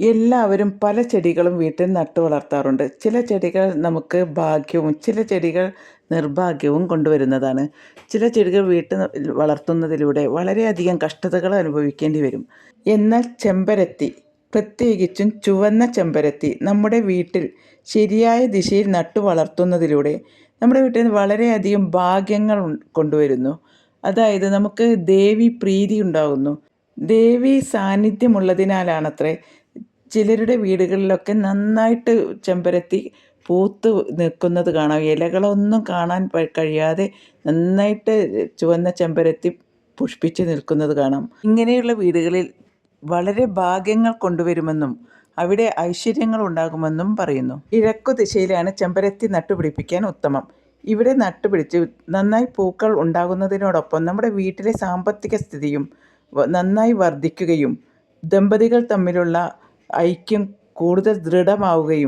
എല്ലാവരും പല ചെടികളും വീട്ടിൽ നട്ടു വളർത്താറുണ്ട്. ചില ചെടികൾ നമുക്ക് ഭാഗ്യവും ചില ചെടികൾ നിർഭാഗ്യവും കൊണ്ടുവരുന്നതാണ്. ചില ചെടികൾ വീട്ടിൽ വളർത്തുന്നതിലൂടെ വളരെയധികം കഷ്ടതകൾ അനുഭവിക്കേണ്ടി വരും. എന്നാൽ ചെമ്പരത്തി പ്രത്യേകിച്ചും ചുവന്ന ചെമ്പരത്തി നമ്മുടെ വീട്ടിൽ ശരിയായ ദിശയിൽ നട്ടു വളർത്തുന്നതിലൂടെ നമ്മുടെ വീട്ടിൽ വളരെയധികം ഭാഗ്യങ്ങൾ കൊണ്ടുവരുന്നു. അതായത് നമുക്ക് ദേവി പ്രീതി ഉണ്ടാകുന്നു. ദേവി സാന്നിധ്യമുള്ളതിനാലാണത്രേ ചിലരുടെ വീടുകളിലൊക്കെ നന്നായിട്ട് ചെമ്പരത്തി പൂത്ത് നിൽക്കുന്നത് കാണാം. ഇലകളൊന്നും കാണാൻ കഴിയാതെ നന്നായിട്ട് ചുവന്ന ചെമ്പരത്തി പുഷ്പിച്ച് നിൽക്കുന്നത് കാണാം. ഇങ്ങനെയുള്ള വീടുകളിൽ വളരെ ഭാഗ്യങ്ങൾ കൊണ്ടുവരുമെന്നും അവിടെ ഐശ്വര്യങ്ങൾ ഉണ്ടാകുമെന്നും പറയുന്നു. കിഴക്കു ദിശയിലാണ് ചെമ്പരത്തി നട്ടുപിടിപ്പിക്കാൻ ഉത്തമം. ഇവിടെ നട്ടുപിടിച്ച് നന്നായി പൂക്കൾ ഉണ്ടാകുന്നതിനോടൊപ്പം നമ്മുടെ വീട്ടിലെ സാമ്പത്തിക സ്ഥിതിയും നന്നായി വർദ്ധിക്കുകയും ദമ്പതികൾ തമ്മിലുള്ള ഐക്യം കൂടുതൽ ദൃഢമാവുകയും